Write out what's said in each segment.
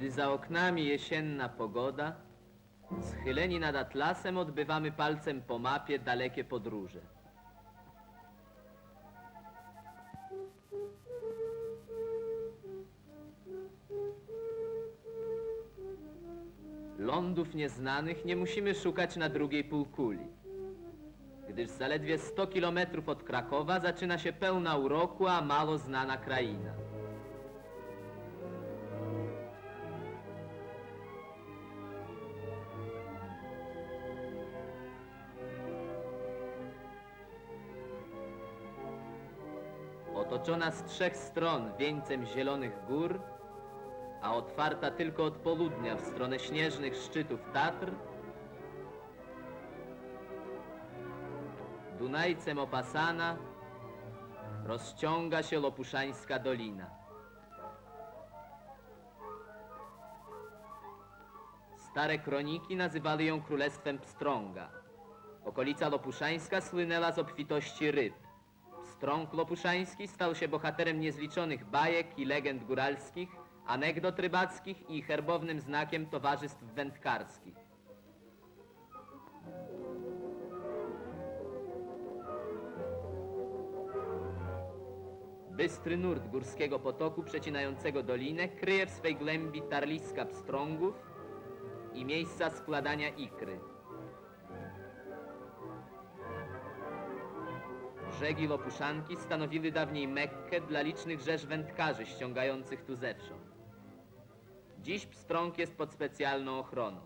Gdy za oknami jesienna pogoda, schyleni nad atlasem odbywamy palcem po mapie dalekie podróże. Lądów nieznanych nie musimy szukać na drugiej półkuli, gdyż zaledwie 100 kilometrów od Krakowa zaczyna się pełna uroku, a mało znana kraina. Otoczona z trzech stron wieńcem zielonych gór, a otwarta tylko od południa w stronę śnieżnych szczytów Tatr, Dunajcem opasana, rozciąga się Lopuszańska Dolina. Stare kroniki nazywały ją Królestwem Pstrąga. Okolica Lopuszańska słynęła z obfitości ryb. Pstrąg Lopuszański stał się bohaterem niezliczonych bajek i legend góralskich, anegdot rybackich i herbownym znakiem towarzystw wędkarskich. Bystry nurt górskiego potoku przecinającego dolinę kryje w swej głębi tarliska pstrągów i miejsca składania ikry. Brzegi Lopuszanki stanowiły dawniej Mekkę dla licznych rzesz wędkarzy ściągających tu zewsząd. Dziś pstrąg jest pod specjalną ochroną.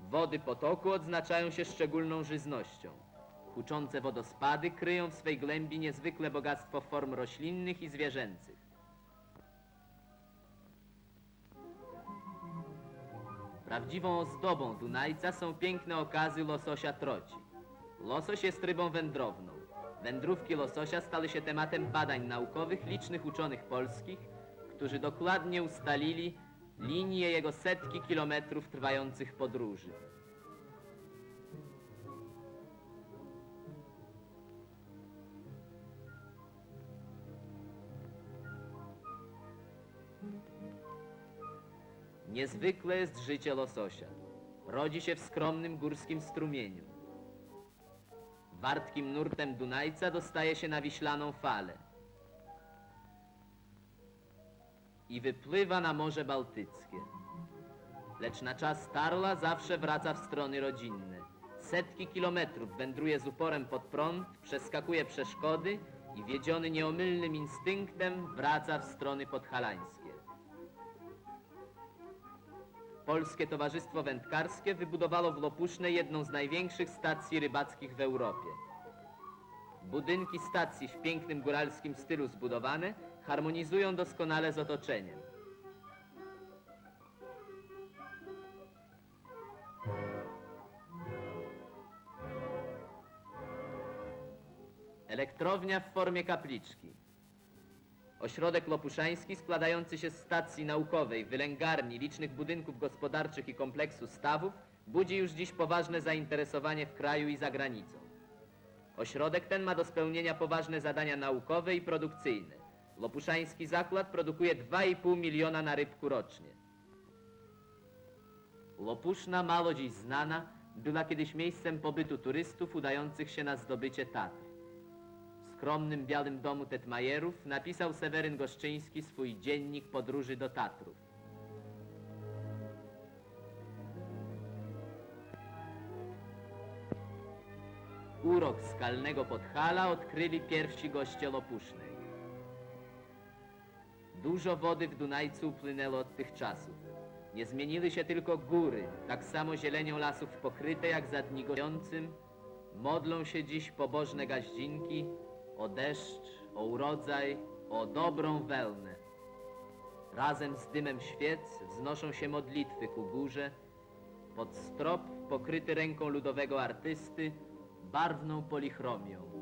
Wody potoku odznaczają się szczególną żyznością. Huczące wodospady kryją w swej głębi niezwykle bogactwo form roślinnych i zwierzęcych. Prawdziwą ozdobą Dunajca są piękne okazy lososia troci. Losoś jest rybą wędrowną. Wędrówki lososia stały się tematem badań naukowych licznych uczonych polskich, którzy dokładnie ustalili linię jego setki kilometrów trwających podróży. Niezwykle jest życie lososia. Rodzi się w skromnym górskim strumieniu. Wartkim nurtem Dunajca dostaje się na wiślaną falę i wypływa na Morze Bałtyckie. Lecz na czas tarla zawsze wraca w strony rodzinne. Setki kilometrów wędruje z uporem pod prąd, przeskakuje przeszkody i wiedziony nieomylnym instynktem wraca w strony podhalańskie. Polskie Towarzystwo Wędkarskie wybudowało w Lopuszne jedną z największych stacji rybackich w Europie. Budynki stacji w pięknym góralskim stylu zbudowane harmonizują doskonale z otoczeniem. Elektrownia w formie kapliczki. Ośrodek Lopuszański składający się z stacji naukowej, wylęgarni, licznych budynków gospodarczych i kompleksu stawów budzi już dziś poważne zainteresowanie w kraju i za granicą. Ośrodek ten ma do spełnienia poważne zadania naukowe i produkcyjne. Lopuszański zakład produkuje 2,5 miliona na rybku rocznie. Lopuszna, mało dziś znana, była kiedyś miejscem pobytu turystów udających się na zdobycie Tatr. Skromnym białym domu Tetmajerów napisał Seweryn Goszczyński swój dziennik podróży do Tatrów. Urok skalnego Podhala odkryli pierwsi goście Lopusznej. Dużo wody w Dunajcu upłynęło od tych czasów. Nie zmieniły się tylko góry, tak samo zielenią lasów pokryte jak za dni gojącym. Modlą się dziś pobożne gaździnki o deszcz, o urodzaj, o dobrą wełnę. Razem z dymem świec wznoszą się modlitwy ku górze, pod strop pokryty ręką ludowego artysty, barwną polichromią.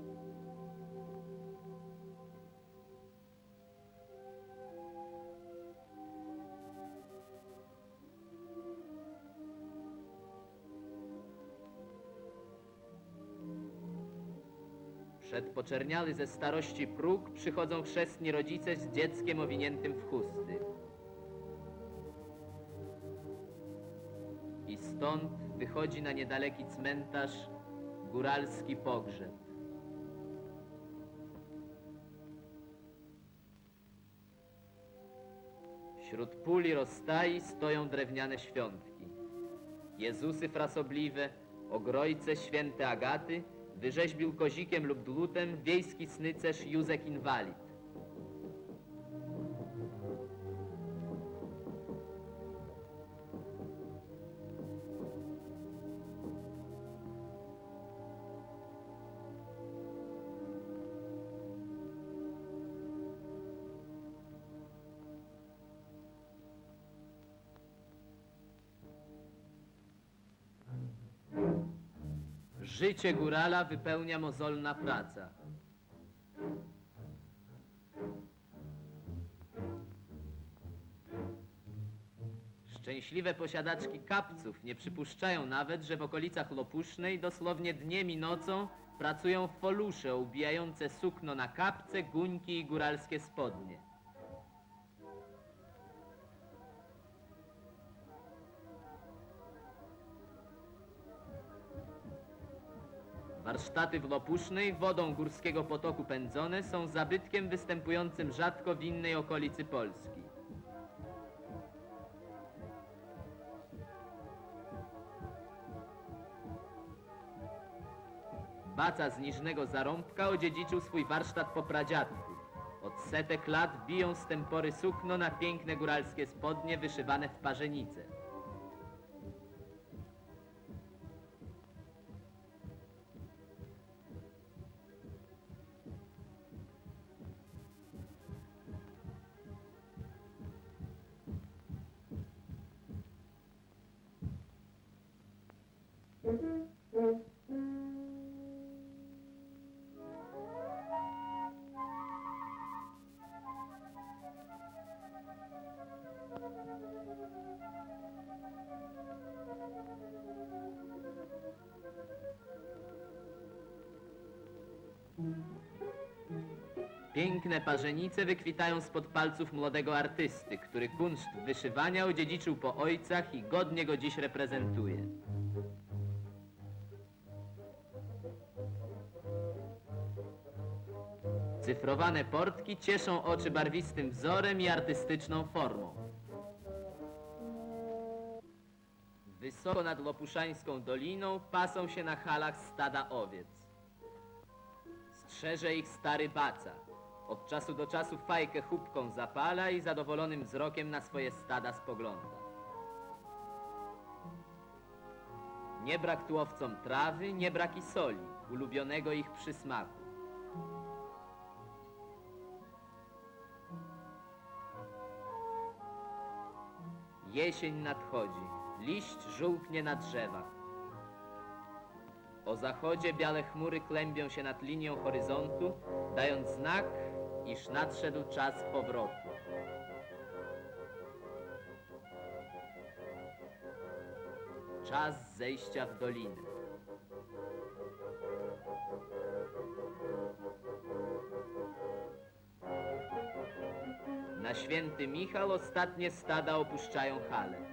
Przed poczerniały ze starości próg przychodzą chrzestni rodzice z dzieckiem owiniętym w chusty. I stąd wychodzi na niedaleki cmentarz góralski pogrzeb. Wśród puli rozstai stoją drewniane świątki. Jezusy frasobliwe, ogrojce święte Agaty, wyrzeźbił kozikiem lub dłutem wiejski snycerz Józek Inwalid. Życie górala wypełnia mozolna praca. Szczęśliwe posiadaczki kapców nie przypuszczają nawet, że w okolicach Lopusznej dosłownie dniem i nocą pracują folusze ubijające sukno na kapce, guńki i góralskie spodnie. Warsztaty w Lopusznej, wodą górskiego potoku pędzone, są zabytkiem występującym rzadko w innej okolicy Polski. Baca z Niżnego Zarąbka odziedziczył swój warsztat po pradziadku. Od setek lat biją tempory sukno na piękne góralskie spodnie wyszywane w parzenice. Piękne parzenice wykwitają spod palców młodego artysty, który kunszt wyszywania odziedziczył po ojcach i godnie go dziś reprezentuje. Cyfrowane portki cieszą oczy barwistym wzorem i artystyczną formą. Wysoko nad Lopuszańską Doliną pasą się na halach stada owiec. Strzeże ich stary baca. Od czasu do czasu fajkę chubką zapala i zadowolonym wzrokiem na swoje stada spogląda. Nie brak tu owcom trawy, nie brak i soli, ulubionego ich przysmaku. Jesień nadchodzi, liść żółknie na drzewach. O zachodzie białe chmury klębią się nad linią horyzontu, dając znak, iż nadszedł czas powrotu. Czas zejścia w dolinę. Na święty Michał ostatnie stada opuszczają hale.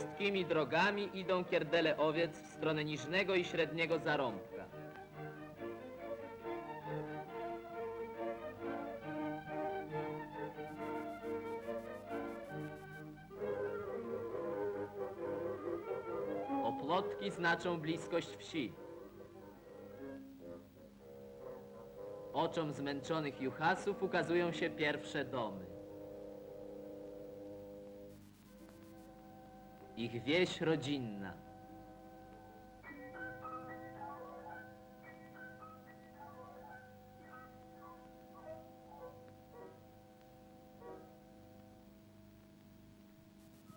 Wąskimi drogami idą kierdele owiec w stronę niżnego i średniego zarąbka. Opłotki znaczą bliskość wsi. Oczom zmęczonych juchasów ukazują się pierwsze domy. Ich wieś rodzinna.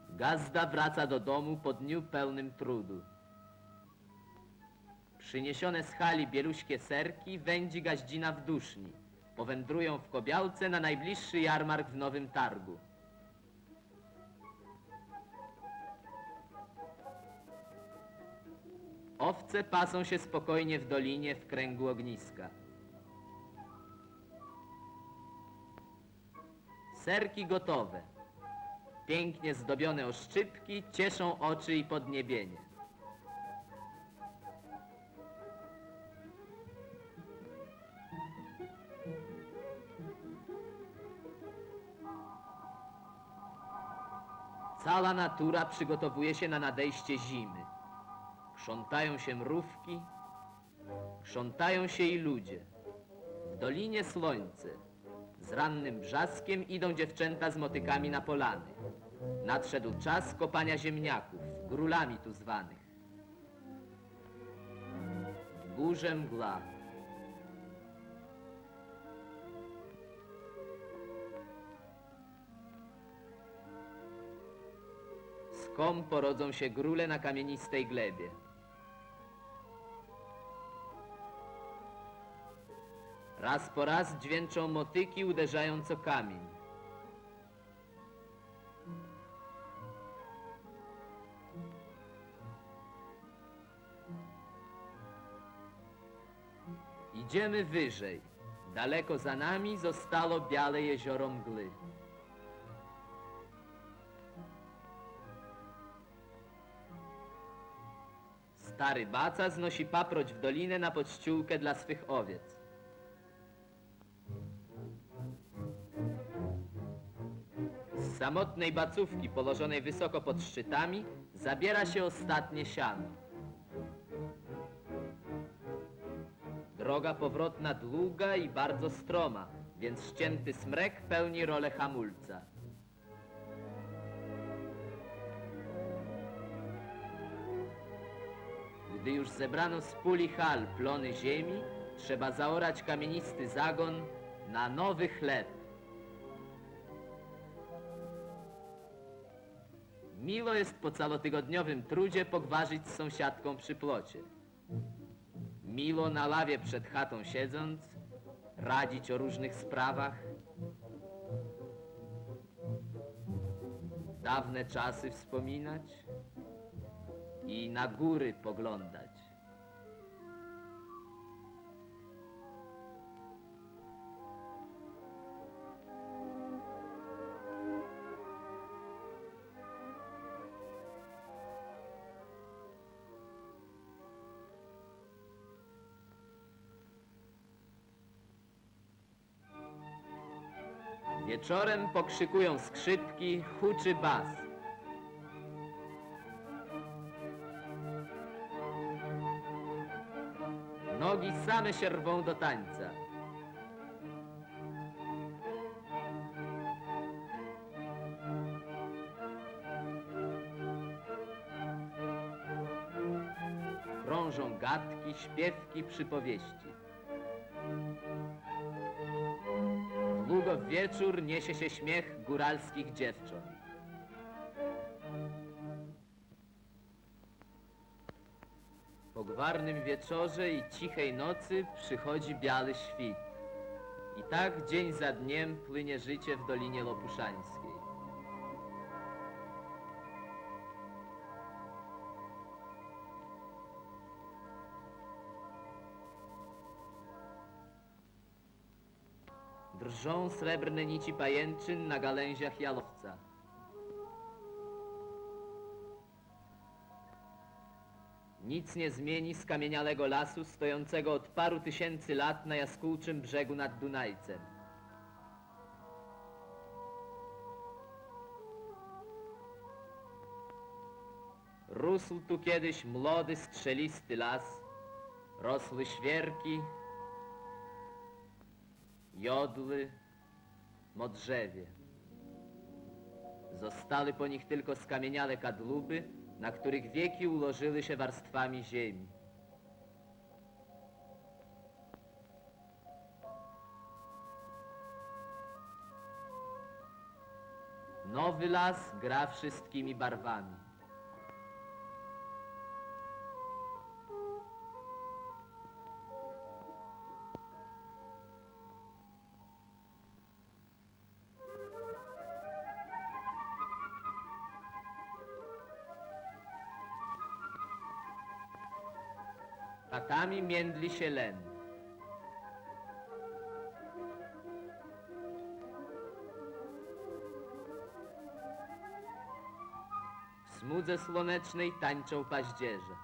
Gazda wraca do domu po dniu pełnym trudu. Przyniesione z hali bieluśkie serki wędzi gaździna w duszni. Powędrują w Kobiałce na najbliższy jarmark w Nowym Targu. Owce pasą się spokojnie w dolinie w kręgu ogniska. Serki gotowe. Pięknie zdobione oszczypki cieszą oczy i podniebienie. Cała natura przygotowuje się na nadejście zimy. Krzątają się mrówki, krzątają się i ludzie. W dolinie słońce. Z rannym brzaskiem idą dziewczęta z motykami na polany. Nadszedł czas kopania ziemniaków, grulami tu zwanych. W górze mgła. Skąpo rodzą się grule na kamienistej glebie. Raz po raz dźwięczą motyki, uderzając o kamień. Idziemy wyżej. Daleko za nami zostało białe jezioro mgły. Stary baca znosi paproć w dolinę na podściółkę dla swych owiec. Samotnej bacówki położonej wysoko pod szczytami zabiera się ostatnie siano. Droga powrotna długa i bardzo stroma, więc ścięty smrek pełni rolę hamulca. Gdy już zebrano z puli hal plony ziemi, trzeba zaorać kamienisty zagon na nowy chleb. Miło jest po całotygodniowym trudzie pogwarzyć z sąsiadką przy plocie. Miło na lawie przed chatą siedząc, radzić o różnych sprawach. Dawne czasy wspominać i na góry poglądać. Wieczorem pokrzykują skrzypki, huczy bas. Nogi same się rwą do tańca. Krążą gadki, śpiewki, przypowieści. Wieczór niesie się śmiech góralskich dziewcząt. Po gwarnym wieczorze i cichej nocy przychodzi biały świt. I tak dzień za dniem płynie życie w Dolinie Lopuszańskiej. Drżą srebrne nici pajęczyn na gałęziach jalowca. Nic nie zmieni skamieniałego lasu stojącego od paru tysięcy lat na jaskółczym brzegu nad Dunajcem. Rósł tu kiedyś młody, strzelisty las, rosły świerki, jodły, modrzewie. Zostały po nich tylko skamieniałe kadłuby, na których wieki ułożyły się warstwami ziemi. Nowy las gra wszystkimi barwami. Katami międli się len. W smudze słonecznej tańczą paździerze.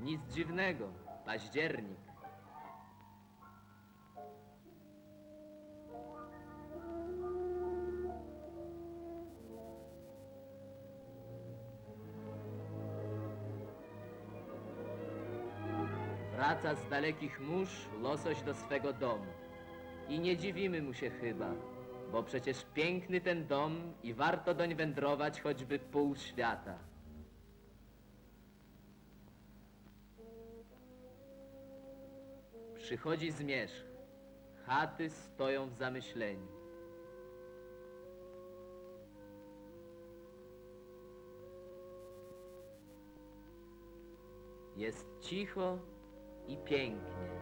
Nic dziwnego, październik. Wraca z dalekich mórz losoś do swego domu. I nie dziwimy mu się chyba, bo przecież piękny ten dom i warto doń wędrować choćby pół świata. Przychodzi zmierzch. Chaty stoją w zamyśleniu. Jest cicho i pięknie.